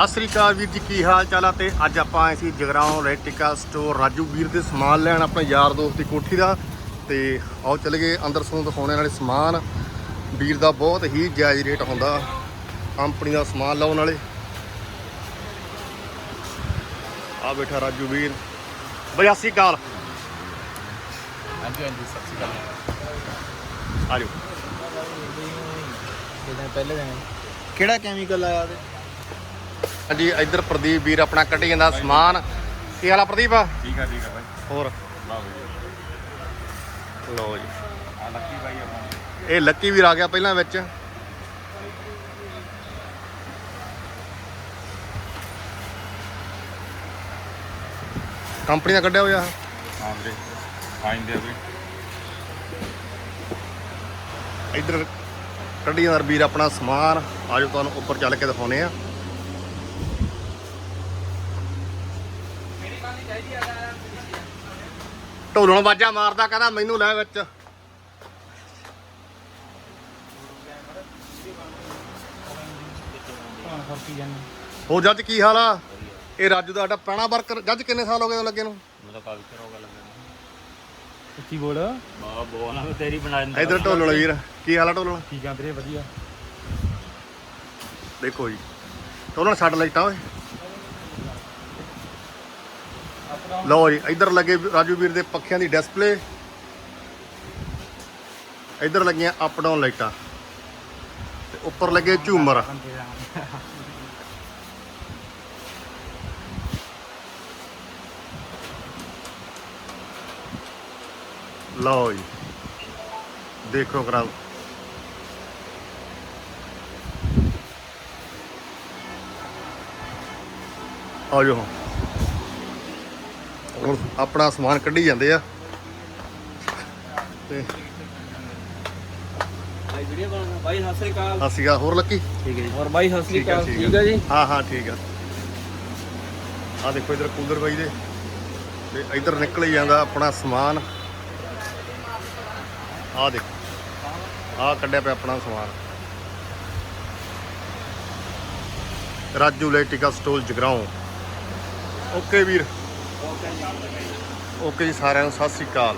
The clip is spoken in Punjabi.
ਸਤਿ ਸ੍ਰੀ ਅਕਾਲ ਵੀਰ ਜੀ ਕੀ ਹਾਲ ਚਾਲ ਆ ਤੇ ਅੱਜ ਆਪਾਂ ਆਏ ਸੀ ਜਗਰਾਉਂ ਰੈਟਿਕਾ ਸਟੋਰ ਰਾਜੂ ਵੀਰ ਦੇ ਸਮਾਨ ਲੈਣ ਆਪਣੇ ਯਾਰ ਦੋਸਤ ਦੀ ਕੋਠੀ ਦਾ। ਤੇ ਆਓ ਚੱਲ ਗਏ ਅੰਦਰ ਤੁਹਾਨੂੰ ਦਿਖਾਉਣੇ ਨਾਲੇ ਸਮਾਨ। ਵੀਰ ਦਾ ਬਹੁਤ ਹੀ ਜਾਇਜ਼ ਰੇਟ ਹੁੰਦਾ। ਕੰਪਨੀ ਦਾ ਸਮਾਨ ਲਾਉਣ ਵਾਲੇ। ਆ ਬੈਠਾ ਰਾਜੂ ਵੀਰ। ਬਈ ਸ੍ਰੀ ਅਕਾਲ। ਹਾਂਜੀ ਹਾਂਜੀ ਸਤਿ ਸ਼੍ਰੀ ਅਕਾਲ। ਆ ਜਾਓ ਕਿਦਾਂ ਪਹਿਲੇ ਦਿਨ ਕਿਹੜਾ ਕੈਮੀਕਲ ਆਇਆ ਉਹਦੇ? ਹਾਂਜੀ ਇੱਧਰ ਪ੍ਰਦੀਪ ਵੀਰ ਆਪਣਾ ਕੱਢੀ ਜਾਂਦਾ ਸਮਾਨ। ਕੀ ਹਾਲ ਪ੍ਰਦੀਪ? ਠੀਕ ਆ ਠੀਕ ਆ ਬਾਈ। ਹੋਰ? ਜੀ। ਆ ਲੱਕੀ ਬਾਈ ਇਹ ਲੱਕੀ ਵੀਰ ਆ ਗਿਆ ਪਹਿਲਾਂ ਵਿੱਚ। ਕੰਪਨੀ ਦਾ ਕੱਢਿਆ ਹੋਇਆ। ਹਾਂ ਵੀਰੇ। ਆਇੰਦੇ ਵੀ ਇੱਧਰ ਕੱਢੀ ਜਾਂਦਾ ਵੀਰ ਆਪਣਾ ਸਮਾਨ। ਆਜੋ ਤੁਹਾਨੂੰ ਉੱਪਰ ਚੱਲ ਕੇ ਦਿਖਾਉਨੇ ਆ। ਢੋਲਣ ਬਾਜਾ ਮਾਰਦਾ ਕਹਿੰਦਾ ਮੈਨੂੰ ਲੈ ਵਿੱਚ। ਹੋਰ ਜੱਜ ਕੀ ਹਾਲ ਆ? ਇਹ ਰਾਜੂ ਦਾ ਸਾਡਾ ਪੁਰਾਣਾ ਵਰਕਰ। ਜੱਜ ਕਿੰਨੇ ਸਾਲ ਹੋ ਗਏ ਲੱਗੇ ਨੂੰ? ਮਤਲਬ ਕਾਫੀ ਚਿਰ ਹੋ ਗਿਆ ਲੱਗਿਆ ਉੱਚੀ ਬੋਲ। ਬਾ ਬੋਲ ਤੇਰੀ ਬਣਾ ਦਿੰਦਾ ਇੱਧਰ ਢੋਲਣ ਵੀਰ ਕੀ ਹਾਲ ਆ ਢੋਲਣ? ਠੀਕ ਆ ਵੀਰੇ ਵਧੀਆ। ਦੇਖੋ ਜੀ। ਢੋਲਣ ਛੱਡ ਲਾਈਟਾਂ ਓਏ। ਲਓ ਜੀ, ਇੱਧਰ ਲੱਗੇ ਰਾਜੂ ਵੀਰ ਦੇ ਪੱਖਿਆਂ ਦੀ ਡਿਸਪਲੇ ਇੱਧਰ ਲੱਗੀਆਂ ਅਪ ਡਾਊਨ ਲਾਈਟਾਂ ਤੇ ਉੱਪਰ ਲੱਗੇ ਝੂਮਰ। ਲਓ ਜੀ, ਦੇਖੋ ਕਰਾ ਆ ਜਾਓ ਹੁਣ ਆਪਣਾ ਸਮਾਨ ਕੱਢੀ ਜਾਂਦੇ ਆ। ਤੇ ਬਾਈ ਵੀਡੀਓ ਬਣਾਉਣਾ। ਬਾਈ ਸਤਿ ਸ੍ਰੀ ਅਕਾਲ। ਸਤਿ ਸ਼੍ਰੀ ਅਕਾਲ ਹੋਰ ਲੱਕੀ? ਠੀਕ ਹੈ ਜੀ। ਹੋਰ ਬਾਈ ਸਤਿ ਸ੍ਰੀ ਅਕਾਲ। ਠੀਕ ਹੈ ਜੀ? ਹਾਂ ਹਾਂ ਠੀਕ ਆ। ਆ ਦੇਖੋ ਇਧਰ ਕੂਲਰ ਬਾਈ ਦੇ। ਤੇ ਇਧਰ ਨਿਕਲ ਹੀ ਜਾਂਦਾ ਆਪਣਾ ਸਮਾਨ। ਆ ਦੇਖੋ। ਆ ਕੱਢਿਆ ਪਿਆ ਆਪਣਾ ਸਮਾਨ। ਰਾਜੂ ਲੈਟਿਕਾ ਸਟੋਲ ਜਗਰਾਉਂ। ਓਕੇ ਵੀਰ। ਓਕੇ ਜੀ ਸਾਰਿਆਂ ਨੂੰ ਸਤਿ ਸ੍ਰੀ ਅਕਾਲ।